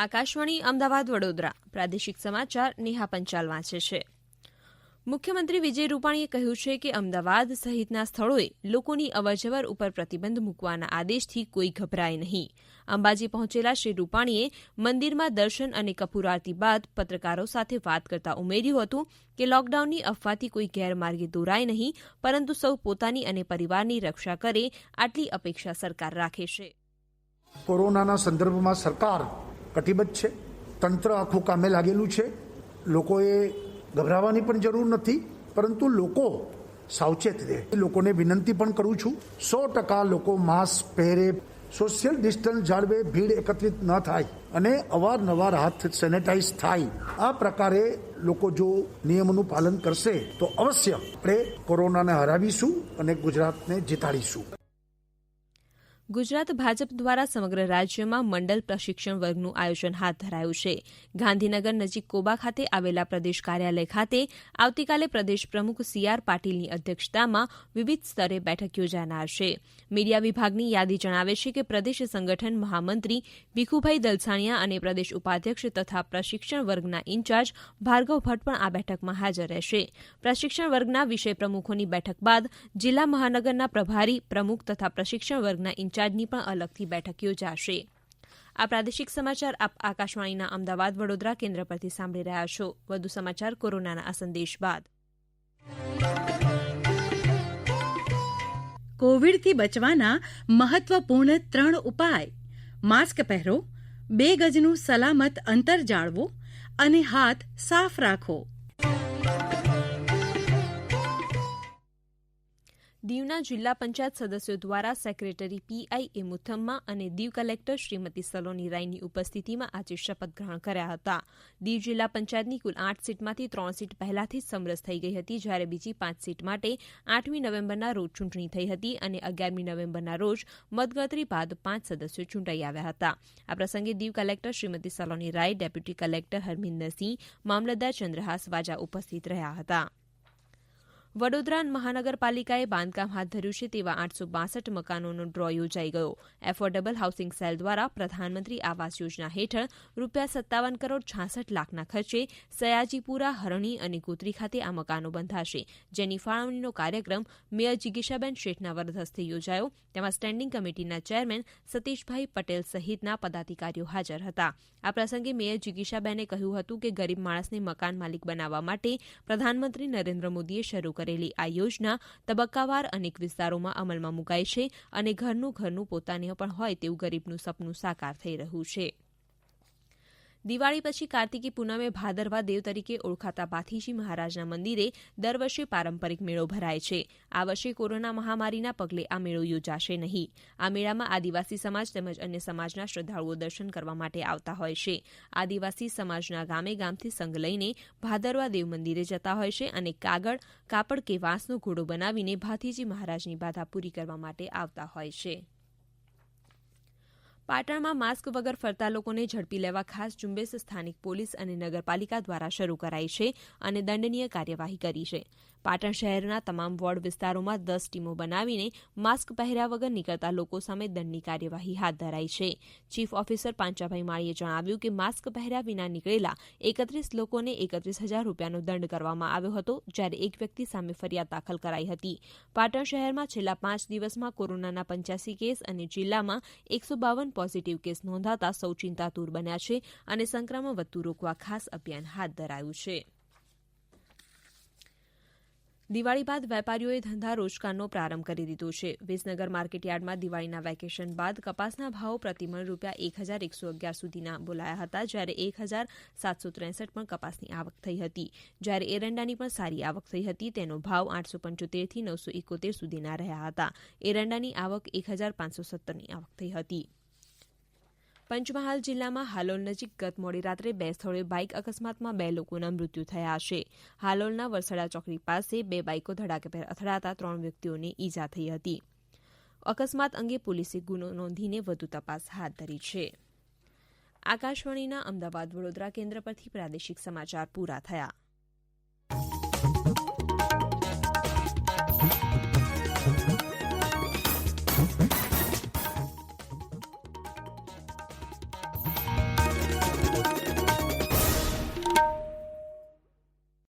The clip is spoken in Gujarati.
આકાશવાણી, અમદાવાદ, વડોદરા. પ્રાદેશિક સમાચાર નેહા પંચાલ વાંચે છે. મુખ્યમંત્રી વિજય રૂપાણીએ કહ્યું છે કે અમદાવાદ સહિતના સ્થળોએ લોકોની અવરજવર ઉપર પ્રતિબંધ મૂકવાના આદેશથી કોઈ ગભરાય નહીં. અંબાજી પહોંચેલા શ્રી રૂપાણીએ મંદિરમાં દર્શન અને કપૂર આરતી બાદ પત્રકારો સાથે વાત કરતા ઉમેર્યું હતું કે લોકડાઉનની અફવાથી કોઈ ગેરમાર્ગે દોરાય નહીં, પરંતુ સૌ પોતાની અને પરિવારની રક્ષા કરે, આટલી અપેક્ષા સરકાર રાખે છે. કોરોનાના સંદર્ભમાં સરકાર કટિબદ્ધ છે. તંત્ર આખું કામે લાગેલું છે. લોકોએ ગભરાવાની પણ જરૂર નથી, પરંતુ લોકો સાવચેત રહે. લોકોને વિનંતી પણ કરું છું, સો ટકા લોકો માસ્ક પહેરે. સોશિયલ ડિસ્ટન્સ જાળવે, ભીડ એકત્રિત ન થાય અને અવારનવાર હાથ સેનેટાઈઝ થાય. આ પ્રકારે લોકો જો નિયમોનું પાલન કરશે, તો અવશ્ય આપણે કોરોનાને હરાવીશું અને ગુજરાતને જીતાડીશું. ગુજરાત ભાજપ દ્વારા સમગ્ર રાજ્યમાં મંડળ પ્રશિક્ષણ વર્ગનું આયોજન હાથ ધરાયું છે. ગાંધીનગર નજીક કોબા ખાતે આવેલા પ્રદેશ કાર્યાલય ખાતે આવતીકાલે પ્રદેશ પ્રમુખ સી આર પાટીલની અધ્યક્ષતામાં વિવિધ સ્તરે બેઠક યોજાનાર છે. મીડિયા વિભાગની યાદી જણાવે છે કે પ્રદેશ સંગઠન મહામંત્રી ભીખુભાઈ દલસાણિયા અને પ્રદેશ ઉપાધ્યક્ષ તથા પ્રશિક્ષણ વર્ગના ઇન્ચાર્જ ભાર્ગવ ભટ્ટ પણ આ બેઠકમાં હાજર રહેશે. પ્રશિક્ષણ વર્ગના વિષય પ્રમુખોની બેઠક બાદ જિલ્લા મહાનગરના પ્રભારી પ્રમુખ તથા પ્રશિક્ષણ વર્ગના ઇન્ચાર્જ ઇન્ચાર્જની પણ અલગથી બેઠક યોજાશે. આ પ્રાદેશિક સમાચાર આપ આકાશવાણીના અમદાવાદ વડોદરા કેન્દ્ર પરથી સાંભળી રહ્યા છો. વધુ સમાચાર કોરોનાના આ સંદેશ બાદ. કોવિડથી બચવાના મહત્વપૂર્ણ ત્રણ ઉપાય. માસ્ક પહેરો, બે ગજનું સલામત અંતર જાળવો અને હાથ સાફ રાખો. દીવના જિલ્લા પંચાયત સદસ્યો દ્વારા સેક્રેટરી પીઆઈ એ મુથમ્મા અને દીવ કલેક્ટર શ્રીમતી સલોની રાયની ઉપસ્થિતિમાં આજે શપથ ગ્રહણ કર્યા હતા. દીવ જિલ્લા પંચાયતની કુલ આઠ સીટમાંથી ત્રણ સીટ પહેલાથી જ સમરસ થઈ ગઈ હતી, જ્યારે બીજી પાંચ સીટ માટે આઠમી નવેમ્બરના રોજ ચૂંટણી થઈ હતી અને અગિયારમી નવેમ્બરના રોજ મતગણતરી બાદ પાંચ સદસ્યો ચૂંટાઈ આવ્યા હતા. આ પ્રસંગે Diu collector Shrimati Saloni Rai, deputy collector Harminder Singh મામલતદાર ચંદ્રહાસ વાજા ઉપસ્થિત રહ્યા હતા. વડોદરા મહાનગરપાલિકાએ બાંધકામ હાથ ધર્યું છે તેવા આઠસો બાસઠ મકાનોનો ડ્રો યોજાઈ ગયો. એફોર્ડેબલ હાઉસિંગ સેલ દ્વારા પ્રધાનમંત્રી આવાસ યોજના હેઠળ રૂપિયા સત્તાવન કરોડ છાસઠ લાખના ખર્ચે સયાજીપુરા, હરણી અને ગોત્રી ખાતે આ મકાનો બંધાશે. જેની ફાળવણીનો કાર્યક્રમ મેયર જિગીશાબેન શેઠના વરદહસ્તે યોજાયો. તેમાં સ્ટેન્ડિંગ કમિટીના ચેરમેન સતીશભાઈ પટેલ સહિતના પદાધિકારીઓ હાજર હતા. આ પ્રસંગે મેયર જિગીશાબેને કહ્યું હતું કે ગરીબ માણસને મકાન માલિક બનાવવા માટે પ્રધાનમંત્રી નરેન્દ્ર મોદીએ શરૂ કરેલી આ યોજના તબક્કાવાર અનેક વિસ્તારોમાં અમલમાં મુકાઈ છે અને ઘરનું ઘરનું પોતાને પણ હોય તેવું ગરીબનું સપનું સાકાર થઈ રહ્યું છે. દિવાળી પછી કાર્તિકી પૂનમે ભાદરવા દેવ તરીકે ઓળખાતા ભાથીજી મહારાજના મંદિરે દર વર્ષે પારંપરિક મેળો ભરાય છે. આ વર્ષે કોરોના મહામારીના પગલે આ મેળો યોજાશે નહીં. આ મેળામાં આદિવાસી સમાજ તેમજ અન્ય સમાજના શ્રદ્ધાળુઓ દર્શન કરવા માટે આવતા હોય છે. આદિવાસી સમાજના ગામે ગામથી સંઘ લઈને ભાદરવા દેવ મંદિરે જતા હોય છે અને કાગળ, કાપડ કે વાંસનો ઘોડો બનાવીને ભાથીજી મહારાજની બાધા પૂરી કરવા માટે આવતા હોય છે. પાટણમાં માસ્ક વગર ફરતા લોકોને ઝડપી લેવા ખાસ ઝુંબેશ સ્થાનિક પોલીસ અને નગરપાલિકા દ્વારા શરૂ કરાઈ છે અને દંડનીય કાર્યવાહી કરી છે. પાટણ શહેરના તમામ વોર્ડ વિસ્તારોમાં દસ ટીમો બનાવીને માસ્ક પહેર્યા વગર નીકળતા લોકો સામે દંડની કાર્યવાહી હાથ ધરાઈ છે. ચીફ ઓફિસર પાંચાભાઈ માળીએ જણાવ્યું કે માસ્ક પહેર્યા વિના નીકળેલા એકત્રીસ લોકોને એકત્રીસ હજાર રૂપિયાનો દંડ કરવામાં આવ્યો હતો, જ્યારે એક વ્યક્તિ સામે ફરિયાદ દાખલ કરાઈ હતી. પાટણ શહેરમાં છેલ્લા પાંચ દિવસમાં કોરોનાના પંચ્યાસી કેસ અને જિલ્લામાં એકસો બાવન પોઝિટિવ કેસ નોંધાતા સૌ ચિંતાતુર બન્યા છે અને સંક્રમણ વધતું રોકવા ખાસ અભિયાન હાથ ધરાયું છે. દિવાળી બાદ વેપારીઓએ ધંધા રોજગારનો પ્રારંભ કરી દીધો છે. વિસનગર માર્કેટયાર્ડમાં દિવાળીના વેકેશન બાદ કપાસના ભાવો પ્રતિમણ રૂપિયા એક હજાર એકસો અગિયાર સુધીના બોલાયા હતા, જ્યારે એક હજાર સાતસો ત્રેસઠ પણ કપાસની આવક થઈ હતી. જ્યારે એરંડાની પણ સારી આવક થઈ હતી, તેનો ભાવ આઠસો પંચોતેરથી નવસો એકોતેર સુધીના રહ્યા હતા. એરંડાની આવક એક હજાર પાંચસો સત્તરની આવક થઈ હતી. પંચમહાલ જિલ્લામાં હાલોલ નજીક ગત મોડી રાત્રે બે સ્થળોએ બાઇક અકસ્માતમાં બે લોકોના મૃત્યુ થયા છે. હાલોલના વરસડા ચોકડી પાસે બે બાઇકો ધડાકેભેર અથડાતા ત્રણ વ્યક્તિઓને ઈજા થઈ હતી. અકસ્માત અંગે પોલીસે ગુનો નોંધીને વધુ તપાસ હાથ ધરી છે. આકાશવાણીના અમદાવાદ વડોદરા કેન્દ્ર પરથી પ્રાદેશિક સમાચાર પૂરા થયા.